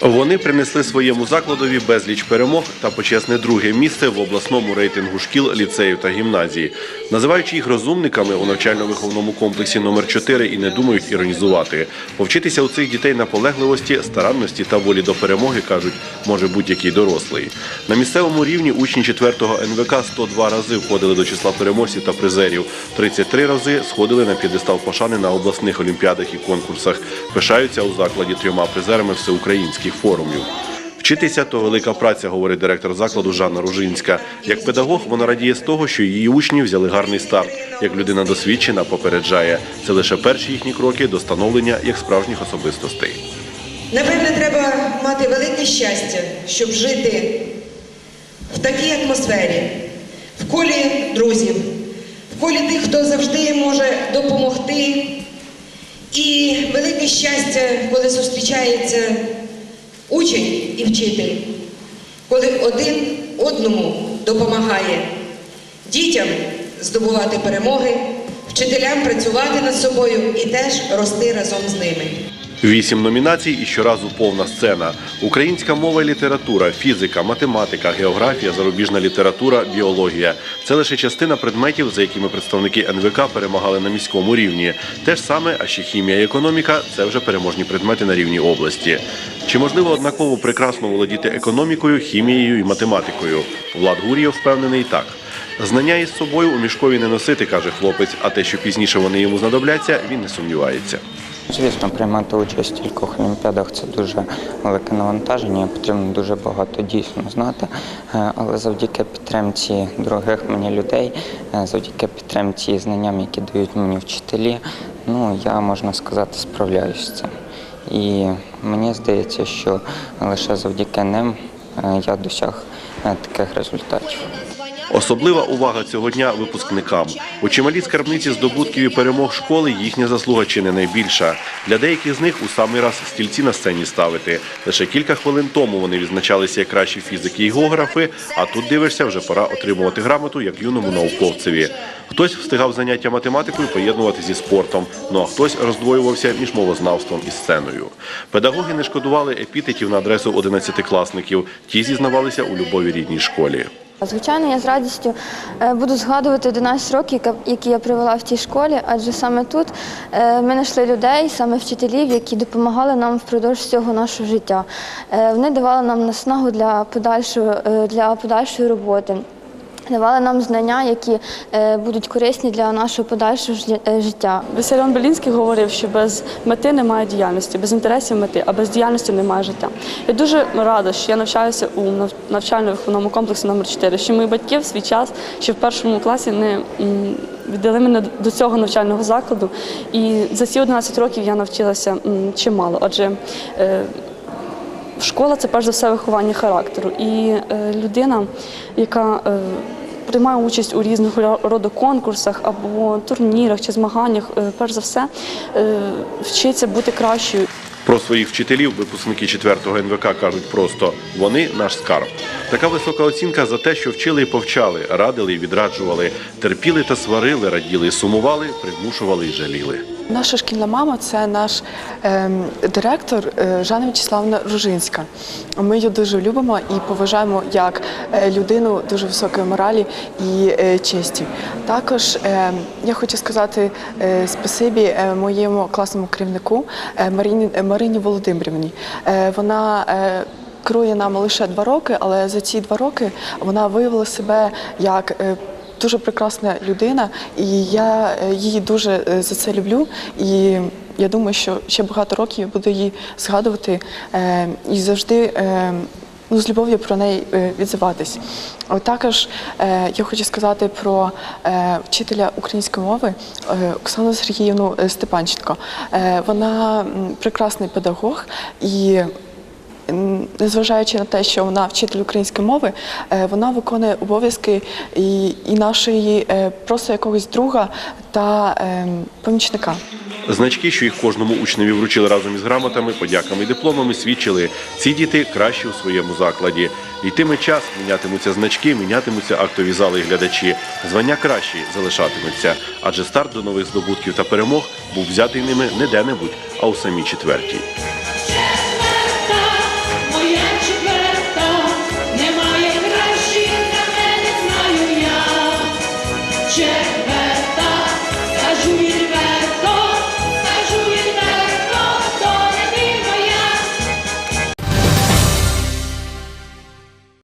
Вони принесли своєму закладові безліч перемог та почесне друге місце в обласному рейтингу шкіл, ліцеїв та гімназії. Називаючи їх розумниками у навчально-виховному комплексі номер 4 і не думають іронізувати. Повчитися у цих дітей наполегливості, старанності та волі до перемоги кажуть, може будь-який дорослий. На місцевому рівні учні 4-го НВК 102 рази входили до числа переможців та призерів. 33 рази сходили на п'єдестал пошани на обласних олімпіадах і конкурсах. Пишаються у закладі трьома призерами всеукраїнських форумів. Вчитися то велика праця, говорить директор закладу Жанна Ружинська. Як педагог, вона радіє з того, що її учні взяли гарний старт. Як людина досвідчена, попереджає. Це лише перші їхні кроки до становлення як справжніх особистостей. Напевне, треба мати велике щастя, щоб жити в такій атмосфері, в колі друзів, в колі тих, хто завжди може допомогти. І велике щастя, коли зустрічається учень і вчитель, коли один одному допомагає дітям здобувати перемоги, вчителям працювати над собою і теж рости разом з ними. Вісім номінацій і щоразу повна сцена. Українська мова і література, фізика, математика, географія, зарубіжна література, біологія. Це лише частина предметів, за якими представники НВК перемагали на міському рівні. Те ж саме, а ще хімія і економіка це вже переможні предмети на рівні області. Чи можливо однаково прекрасно володіти економікою, хімією і математикою? Влад Гур'єв впевнений так. Знання із собою у мішкові не носити, каже хлопець, а те, що пізніше вони йому знадобляться, він не сумнівається. Звісно, приймати участь в кількох олімпіадах це дуже велике навантаження, потрібно дуже багато дійсно знати. Е, Але завдяки підтримці других мені людей, е, завдяки підтримці знанням, які дають мені вчителі, ну я можна сказати, справляюся з цим. І мені здається, що лише завдяки ним е, я досяг таких результатів. Особлива увага цього дня випускникам. У чималій скарбниці здобутків і перемог школи їхня заслуга чи не найбільша. Для деяких з них у самий раз стільці на сцені ставити. Лише кілька хвилин тому вони відзначалися як кращі фізики і географи, а тут дивишся, вже пора отримувати грамоту як юному науковцеві. Хтось встигав заняття математикою поєднувати зі спортом, ну а хтось роздвоювався між мовознавством і сценою. Педагоги не шкодували епітетів на адресу одинадцятикласників. Ті зізнавалися у любові рідній школі. Звичайно, я з радістю е, буду згадувати 11 років, які я провела в цій школі, адже саме тут е, ми знайшли людей, саме вчителів, які допомагали нам впродовж всього нашого життя. Е, Вони давали нам наснагу для подальшої, для подальшої роботи. Давали нам знання, які е, будуть корисні для нашого подальшого е, життя. Васильон Белінський говорив, що без мети немає діяльності, без інтересів мети, а без діяльності немає життя. Я дуже рада, що я навчаюся у нав- навчально-виховному комплексі номер 4 що мої батьки в свій час ще в першому класі не віддали мене до цього навчального закладу. І за ці 11 років я навчилася чимало, адже Школа це перш за все виховання характеру. І е, людина, яка е, приймає участь у різних роду конкурсах або турнірах чи змаганнях, е, перш за все вчиться бути кращою. Про своїх вчителів випускники 4-го НВК кажуть просто вони наш скарб. Така висока оцінка за те, що вчили і повчали, радили і відраджували, терпіли та сварили, раділи і сумували, примушували і жаліли. Наша шкільна мама це наш ем, директор е, Жанна Вячеславна Ружинська. Ми її дуже любимо і поважаємо як е, людину дуже високої моралі і е, честі. Також е, я хочу сказати е, спасибі моєму класному керівнику е, Марині, Володимирівні. Вона е, керує нами лише два роки, але за ці два роки вона виявила себе як е, дуже прекрасна людина, і я е, її дуже е, за це люблю. І я думаю, що ще багато років я буду її згадувати е, і завжди. Ну, з любов'ю про неї відзиватись. Також я хочу сказати про вчителя української мови Оксану Сергіївну Степанченко. Вона прекрасний педагог і Незважаючи на те, що вона вчитель української мови, е, вона виконує обов'язки і, нашої е, просто якогось друга та ем, помічника. Значки, що їх кожному учневі вручили разом із грамотами, подяками і дипломами, свідчили, ці діти кращі у своєму закладі. Йтиме час, мінятимуться значки, мінятимуться актові зали і глядачі. Звання кращі залишатимуться, адже старт до нових здобутків та перемог був взятий ними не де-небудь, а у самій четвертій.